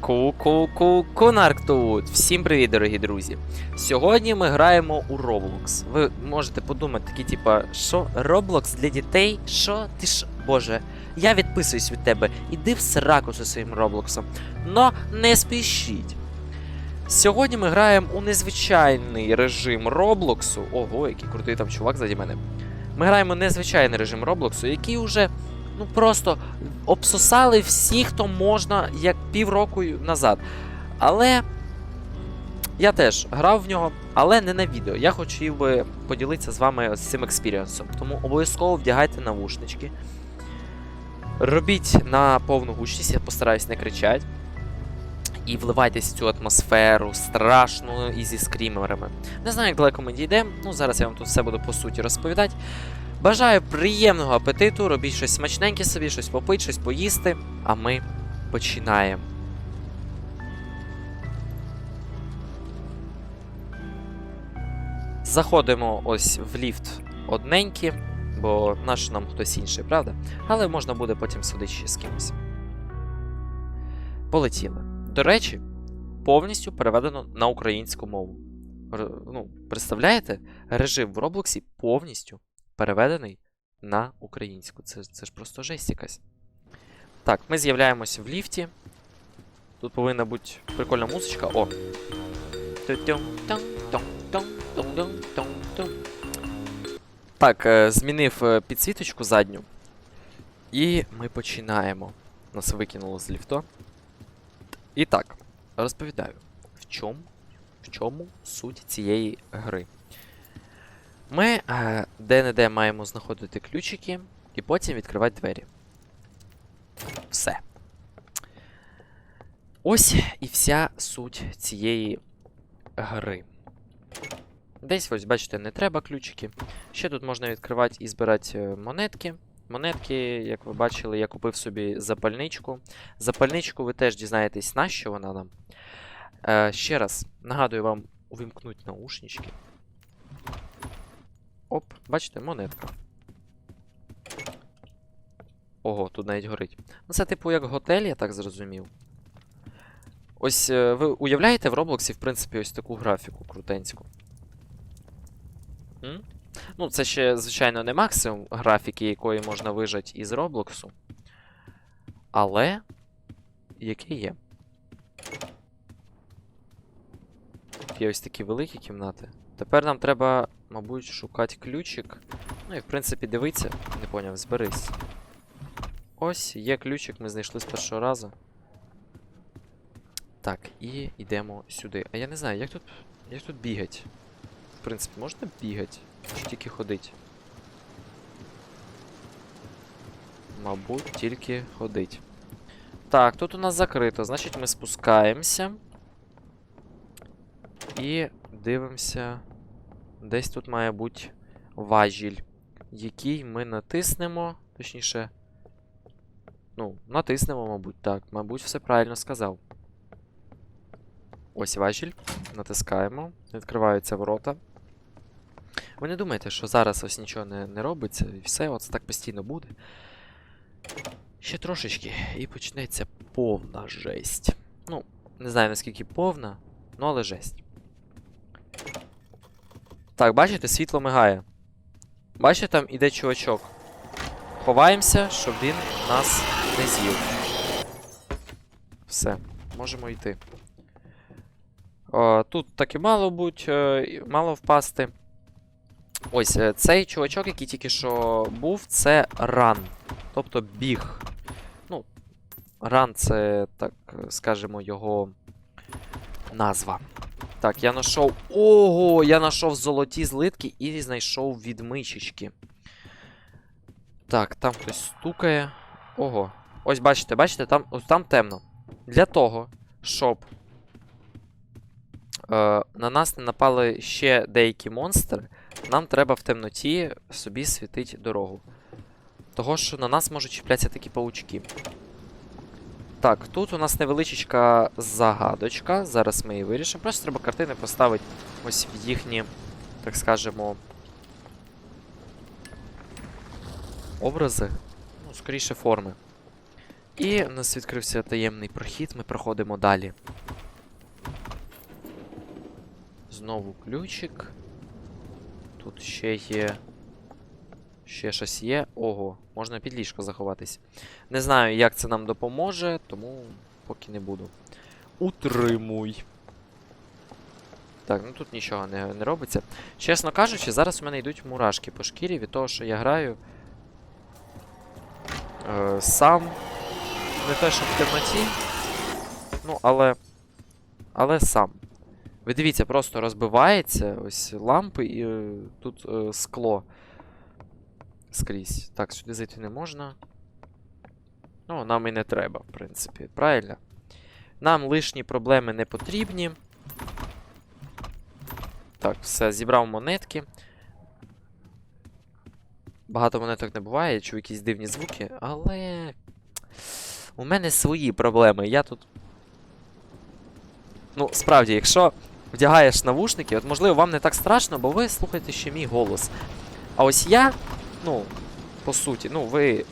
Ку-ку-ку-кунарк тут! Всім привіт, дорогі друзі! Сьогодні ми граємо у Roblox. Ви можете подумати, такі, типа, що Roblox для дітей? Що? Ти ж. Боже, я відписуюсь від тебе. Іди в сраку зі своїм Роблоксом. Но не спішіть. Сьогодні ми граємо у незвичайний режим Роблоксу. Ого, який крутий там чувак заді мене. Ми граємо у незвичайний режим Роблоксу, який уже ну просто обсосали всі, хто можна, як півроку назад. Але я теж грав в нього, але не на відео. Я хотів би поділитися з вами з цим експірієнсом. Тому обов'язково вдягайте навушнички. Робіть на повну гучність, я постараюсь не кричати. І вливайтесь в цю атмосферу страшну і зі скрімерами. Не знаю, як далеко ми дійдемо. Ну, зараз я вам тут все буду по суті розповідати. Бажаю приємного апетиту, робіть щось смачненьке собі, щось попити, щось поїсти. А ми починаємо. Заходимо ось в ліфт одненькі, бо наш нам хтось інший, правда? Але можна буде потім судити ще з кимось. Полетіли. До речі, повністю переведено на українську мову. Р- ну, представляєте? Режим в Роблоксі повністю переведений на українську. Це, це ж просто жесть якась. Так, ми з'являємося в ліфті. Тут повинна бути прикольна музичка. О! Так, е, змінив е, підсвіточку задню. І ми починаємо. Нас викинуло з ліфто. І так, розповідаю, в чому, в чому суть цієї гри. Ми е, де-не-де маємо знаходити ключики і потім відкривати двері. Все. Ось і вся суть цієї гри. Десь, ось, бачите, не треба ключики. Ще тут можна відкривати і збирати е, монетки. Монетки, як ви бачили, я купив собі запальничку. Запальничку ви теж дізнаєтесь, на що вона нам. Е, ще раз нагадую вам увімкнути наушнички. Оп, бачите, монетка. Ого, тут навіть горить. Ну, це типу як готель, я так зрозумів. Ось е, ви уявляєте в Роблоксі, в принципі, ось таку графіку крутенську. М? Ну, це ще, звичайно, не максимум графіки, якої можна вижати із Роблоксу. Але. Яке є. Є ось такі великі кімнати. Тепер нам треба, мабуть, шукати ключик. Ну і в принципі дивиться. Не поняв, зберись. Ось, є ключик, ми знайшли з першого разу. Так, і йдемо сюди. А я не знаю, як тут. Як тут бігать? В принципі, можна бігати? Чи тільки ходить? Мабуть, тільки ходить. Так, тут у нас закрито, значить ми спускаємося. І дивимося. Десь тут має бути важіль, який ми натиснемо. Точніше. Ну, натиснемо, мабуть, так. Мабуть, все правильно сказав. Ось важіль. Натискаємо. Відкриваються ворота. Ви не думайте, що зараз ось нічого не, не робиться, і все, от так постійно буде. Ще трошечки, і почнеться повна жесть. Ну, не знаю наскільки повна, ну але жесть. Так, бачите, світло мигає. Бачите, там іде чувачок. Ховаємося, щоб він нас не з'їв. Все, можемо йти. О, тут так і мало бути, е, мало впасти. Ось е, цей чувачок, який тільки що був, це ран. Тобто біг. Ну, ран це, так скажемо, його назва. Так, я знайшов. Ого! Я знайшов золоті злитки і знайшов відмичечки. Так, там хтось стукає. Ого. Ось бачите, бачите, там, ось там темно. Для того, щоб е, на нас не напали ще деякі монстри, нам треба в темноті собі світити дорогу. Того, що на нас можуть чіплятися такі паучки. Так, тут у нас невеличка загадочка. Зараз ми її вирішимо. Просто треба картини поставити ось в їхні, так скажемо. Образи. Ну, скоріше форми. І у нас відкрився таємний прохід, ми проходимо далі. Знову ключик. Тут ще є. Ще щось є. Ого, можна під ліжко заховатись. Не знаю, як це нам допоможе, тому поки не буду. Утримуй. Так, ну тут нічого не, не робиться. Чесно кажучи, зараз у мене йдуть мурашки по шкірі від того, що я граю е, сам. Не те, що в темноті. Ну, але. Але сам. Ви дивіться, просто розбивається ось лампи і е, тут е, скло. Скрізь. Так, сюди зайти не можна. Ну, нам і не треба, в принципі. Правильно? Нам лишні проблеми не потрібні. Так, все, зібрав монетки. Багато монеток не буває, я чую якісь дивні звуки, але. У мене свої проблеми. Я тут. Ну, справді, якщо вдягаєш навушники, от можливо вам не так страшно, бо ви слухаєте ще мій голос. А ось я, ну, по суті, ну, ви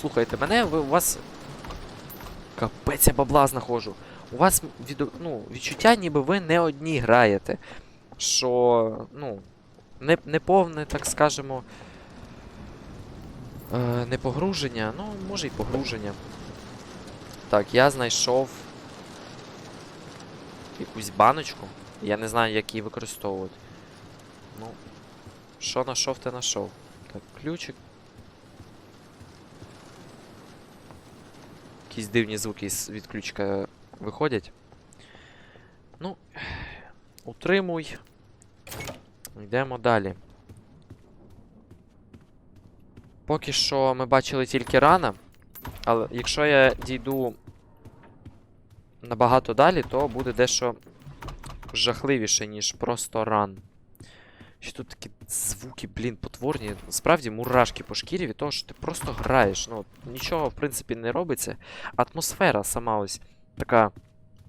слухаєте мене, ви у вас. Капець, я бабла знаходжу. У вас від, ну, відчуття, ніби ви не одні граєте. Що, ну, не, не повне, так скажемо. Е, не погруження, ну, може й погруження. Так, я знайшов якусь баночку. Я не знаю, як її використовувати. Ну, що знайшов, те знайшов. Так, ключик. Якісь дивні звуки від ключика виходять. Ну, утримуй. Йдемо далі. Поки що ми бачили тільки рана. Але якщо я дійду набагато далі, то буде дещо жахливіше, ніж просто ран. Ще тут такі звуки, блін, потворні. Справді мурашки по шкірі від того, що ти просто граєш. Ну, нічого, в принципі, не робиться. Атмосфера сама ось така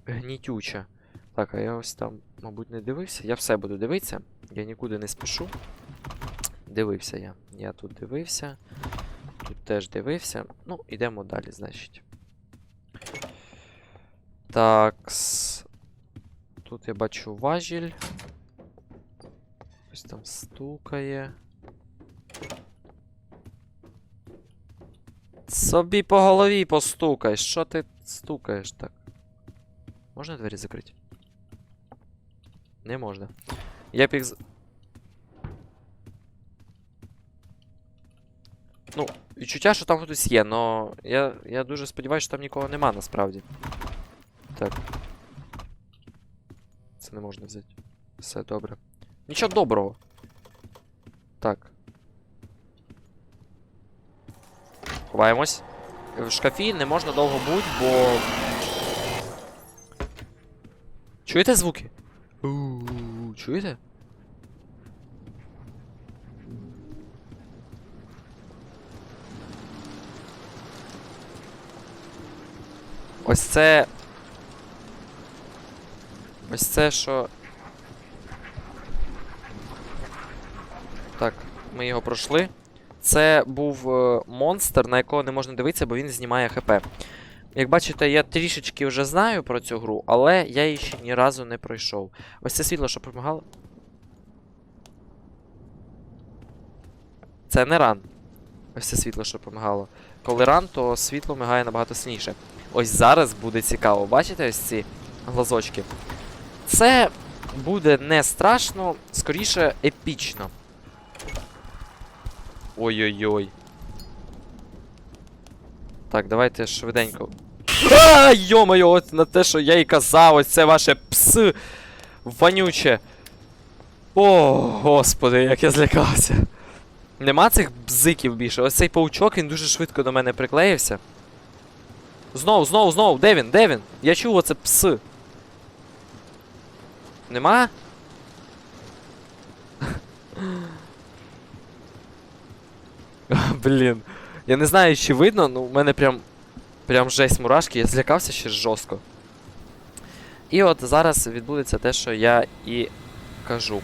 гнітюча. Так, а я ось там, мабуть, не дивився. Я все буду дивитися. Я нікуди не спішу. Дивився я. Я тут дивився. Тут теж дивився. Ну, йдемо далі, значить. Так. Тут я бачу важіль. Ось там стукає. Собі по голові постукай. Що ти стукаєш так? Можна двері закрити? Не можна. Я з- Ну, відчуття, що там хтось є, но я, я дуже сподіваюся, що там нікого нема насправді. Так. Це не можна взяти. Все добре. Нічого доброго. Так. Ховаємось. В шкафі не можна довго бути, бо. Чуєте звуки? Чуєте? Ось це. Ось це, що. Так, ми його пройшли. Це був е, монстр, на якого не можна дивитися, бо він знімає ХП. Як бачите, я трішечки вже знаю про цю гру, але я її ще ні разу не пройшов. Ось це світло, що допомагало. Це не ран. Ось це світло, що допомагало. Коли ран, то світло мигає набагато сильніше. Ось зараз буде цікаво. Бачите ось ці глазочки? Це буде не страшно, скоріше епічно. Ой-ой-ой. Так, давайте швиденько. А, йо-моє, от на те, що я і казав, ось це ваше пс вонюче. О, господи, як я злякався. Нема цих бзиків більше. Ось цей паучок, він дуже швидко до мене приклеївся. Знову, знову, знову, де він? Де він? Я чув оце пс. Нема? Блін. Я не знаю, чи видно, ну в мене прям. Прям жесть мурашки, я злякався ще жорстко. І от зараз відбудеться те, що я і кажу.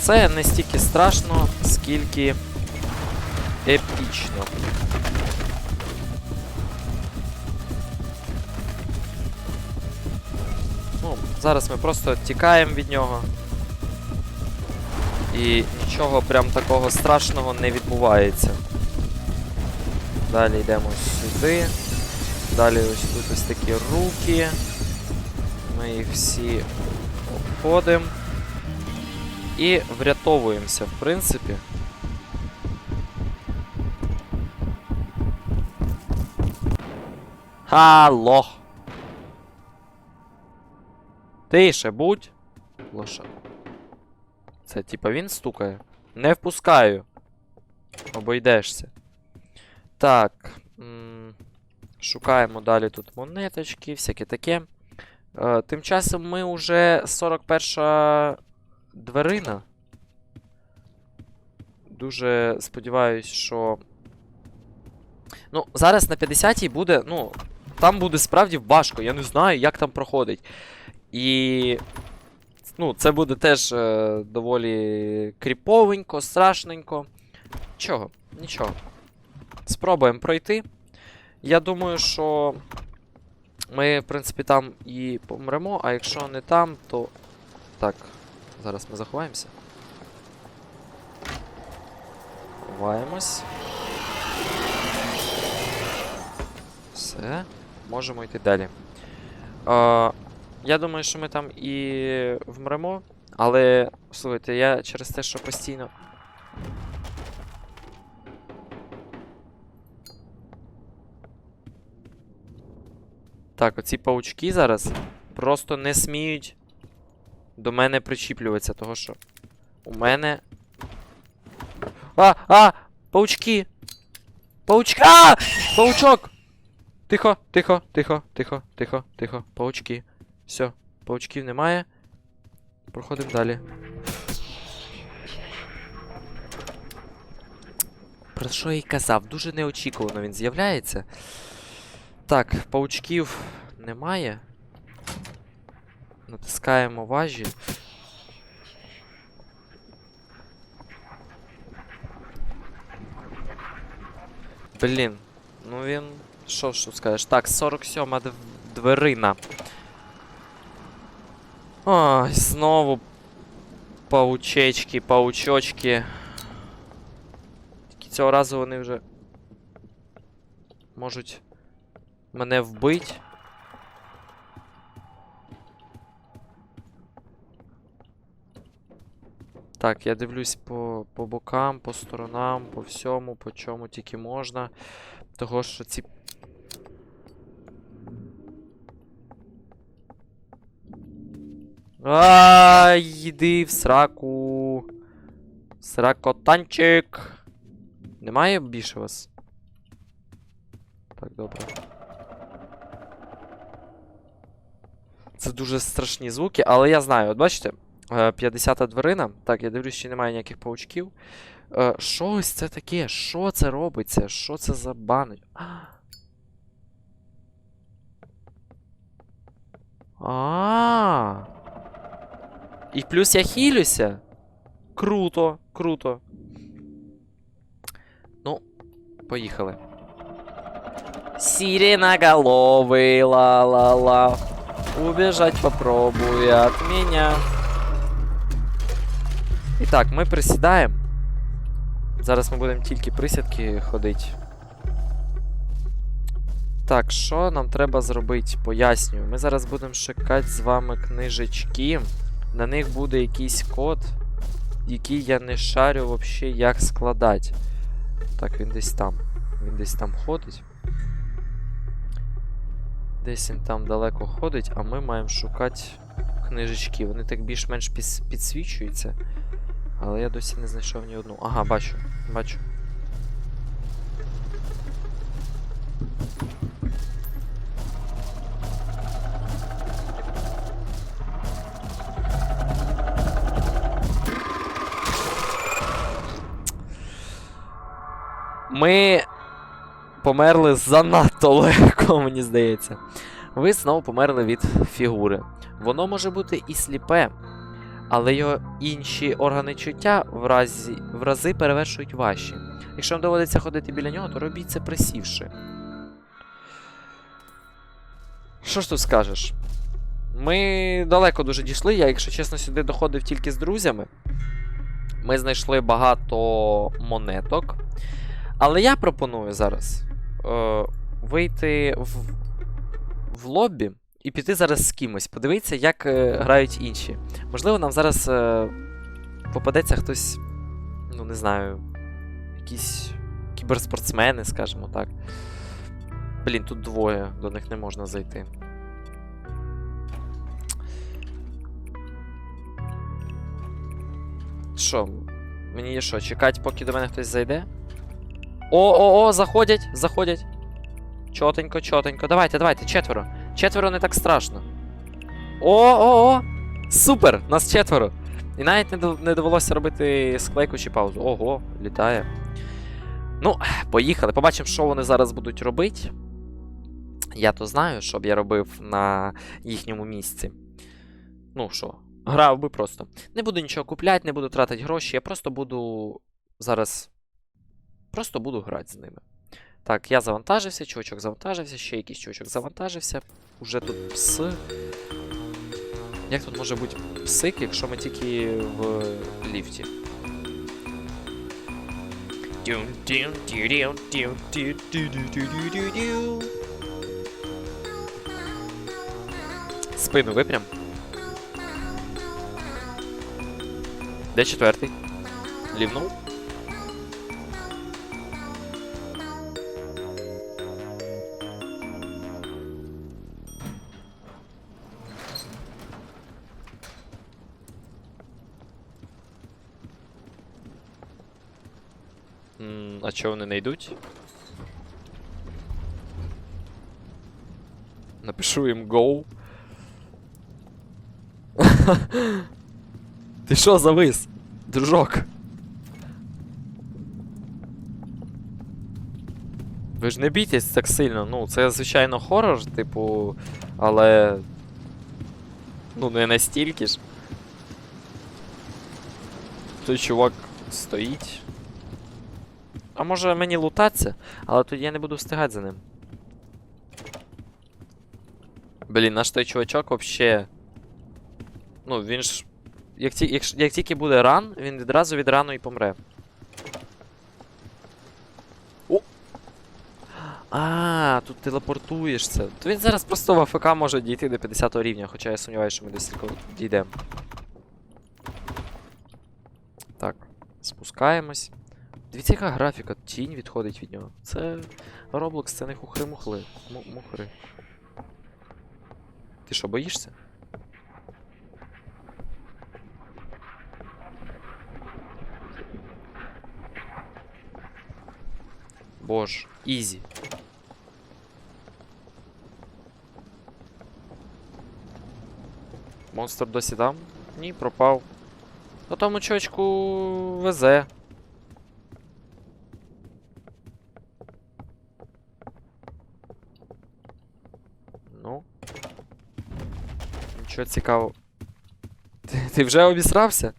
Це не стільки страшно, скільки епічно. Ну, Зараз ми просто тікаємо від нього. І нічого прям такого страшного не відбувається. Далі йдемо сюди. Далі ось тут ось такі руки. Ми їх всі обходимо. І врятовуємося, в принципі. Алло! Тише будь. Лоша. Це типа він стукає. Не впускаю. Обойдешся. Так. Шукаємо далі тут монеточки, всяке таке. Е, тим часом ми вже 41 дверина. Дуже сподіваюсь, що. Ну, зараз на 50-й буде, ну, там буде справді важко. Я не знаю, як там проходить. І. Ну, це буде теж е, доволі кріповенько, страшненько. Нічого, нічого. Спробуємо пройти. Я думаю, що ми, в принципі, там і помремо, а якщо не там, то. Так, зараз ми заховаємося. Ховаємось. Все, можемо йти далі. Е, я думаю, що ми там і вмремо, але слухайте, я через те, що постійно. Так, оці паучки зараз просто не сміють до мене причіплюватися, того що у мене. А! А! Паучки! Паучки! А! Паучок! Тихо, тихо, тихо, тихо, тихо, тихо. Паучки. Все, паучків немає. Проходимо далі. Про що я й казав? Дуже неочікувано він з'являється. Так, паучків немає. Натискаємо важі. Блін, ну він. Що ж тут скажеш? Так, 47 дверина. Ой, знову паучечки, паучочки. Тільки цього разу вони вже можуть мене вбити. Так, я дивлюсь по, по бокам, по сторонам, по всьому, по чому тільки можна. Того, що ці. Ай, йди в сраку. Сракотанчик. Немає більше вас? Так, добре. Це дуже страшні звуки, але я знаю, от бачите, е, 50-та дверина. Так, я дивлюсь, що немає ніяких паучків. Е, Що ось це таке? Що це робиться? Що це за бани? А. І плюс я хілюся. Круто, круто. Ну, поїхали. Сиреноголовый, ла-ла-ла. Убежать попробуй от меня. І так, ми присідаємо. Зараз ми будемо тільки присядки ходити. Так, що нам треба зробити? Пояснюю. Ми зараз будемо шукати з вами книжечки. На них буде якийсь код, який я не шарю взагалі, як складати. Так, він десь там. Він десь там ходить. Десь він там далеко ходить, а ми маємо шукати книжечки. Вони так більш-менш підсвічуються. Але я досі не знайшов ні одну. Ага, бачу, бачу. Ми померли занадто легко, мені здається. Ви знову померли від фігури. Воно може бути і сліпе, але його інші органи чуття в, разі, в рази перевершують ваші. Якщо вам доводиться ходити біля нього, то робіть це присівши. Що ж тут скажеш? Ми далеко дуже дійшли. Я, якщо чесно, сюди доходив тільки з друзями. Ми знайшли багато монеток. Але я пропоную зараз е, вийти в, в лобі і піти зараз з кимось. Подивитися, як е, грають інші. Можливо, нам зараз е, попадеться хтось, ну не знаю, якісь кіберспортсмени, скажімо так. Блін, тут двоє, до них не можна зайти. Що? Мені є що, чекати, поки до мене хтось зайде? О-о-о, заходять, заходять. Чотенько, чотенько. Давайте, давайте, четверо. Четверо не так страшно. О-о-о! Супер! Нас четверо. І навіть не, дов- не довелося робити склейку чи паузу. Ого, літає. Ну, поїхали. Побачимо, що вони зараз будуть робити. Я то знаю, що б я робив на їхньому місці. Ну що, грав би просто. Не буду нічого купляти, не буду тратити гроші, я просто буду зараз. Просто буду грати з ними. Так, я завантажився, чувачок завантажився, ще якийсь чувачок завантажився. Уже тут пси. Як тут може бути псик, якщо ми тільки в ліфті? Спину випрям. Де четвертий? Лівнув? А чого вони не? Напишу їм go. Ти що завис? Дружок? Ви ж не бійтесь так сильно. Ну, це, звичайно, хорор, типу, але. Ну, не настільки ж. Той чувак стоїть. А може мені лутатися, але тоді я не буду встигати за ним. Блін, наш той чувачок вообще. Ну, він ж. Як, ті, як, як тільки буде ран, він відразу від рану і помре. О! А, тут телепортуєшся. То він зараз просто в АФК може дійти до 50 рівня, хоча я сумніваюся, що ми десь тільки дійдемо. Так, спускаємось. Дивіться, яка графіка, тінь відходить від нього. Це Roblox, це не хухри-мухли. Мухри. Ти що, боїшся? Боже, ізі. Монстр досі там? Ні, пропав. Ну тому чувачку везе. Ну. Нічого цікавого. Ти, ти вже обісрався?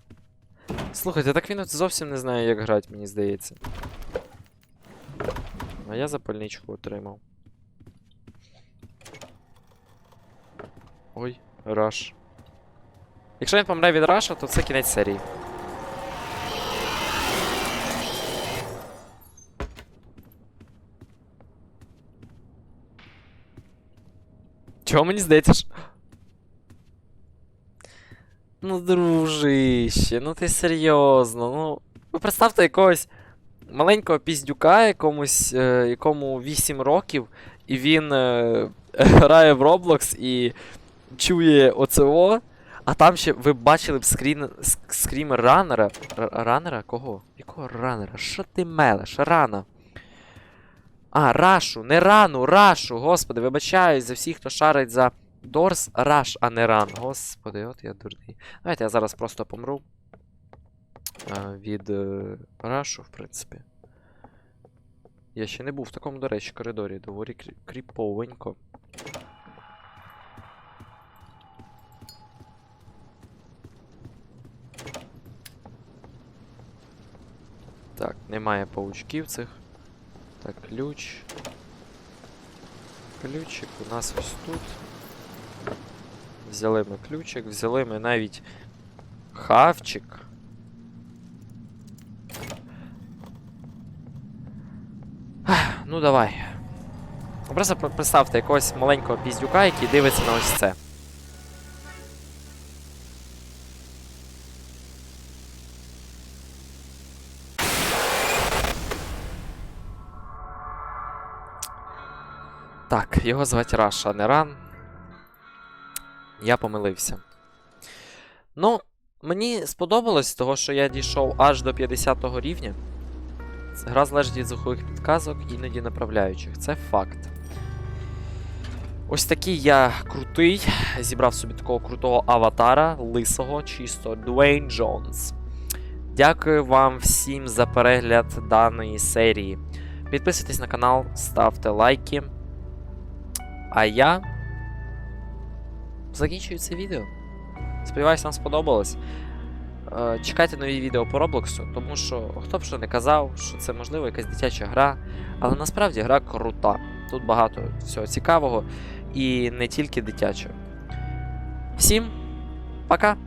Слухайте, так він зовсім не знає, як грати, мені здається. А я запальничку отримав. Ой, раш. Якщо він помре від раша, то це кінець серії. Чого мені здається, що... Ну, дружище, ну ти серйозно, ну. Ви представте якогось маленького піздюка, якомусь, е, якому 8 років, і він е, грає в Roblox і чує оцео, а там ще ви бачили б скрін, ск- скрімер ранера. Р- ранера? Кого? Якого ранера? Що ти мелеш? Рана. А, рашу, не рану, рашу. Господи, вибачаюсь за всіх, хто шарить за Дорс, раш, а не ран. Господи, от я дурний. Давайте я зараз просто помру. Від е, рашу, в принципі. Я ще не був в такому, до речі, коридорі. Доволі кріповенько. Так, немає паучків цих. Так, ключ. Ключик у нас ось тут. Взяли ми ключик, взяли ми навіть хавчик. Ну давай. Просто представте якогось маленького піздюка, який дивиться на ось це. Так, його звати Раш, а не Ран. Я помилився. Ну, мені сподобалось, того, що я дійшов аж до 50 рівня. Гра залежить від звукових підказок, іноді направляючих. Це факт. Ось такий я крутий. Зібрав собі такого крутого аватара, лисого, чисто Дуейн Джонс. Дякую вам всім за перегляд даної серії. Підписуйтесь на канал, ставте лайки. А я закінчую це відео. Сподіваюсь, вам сподобалось. Е, Чекайте нові відео по Роблоксу, тому що хто б що не казав, що це можливо якась дитяча гра, але насправді гра крута. Тут багато всього цікавого і не тільки дитячого. Всім пока!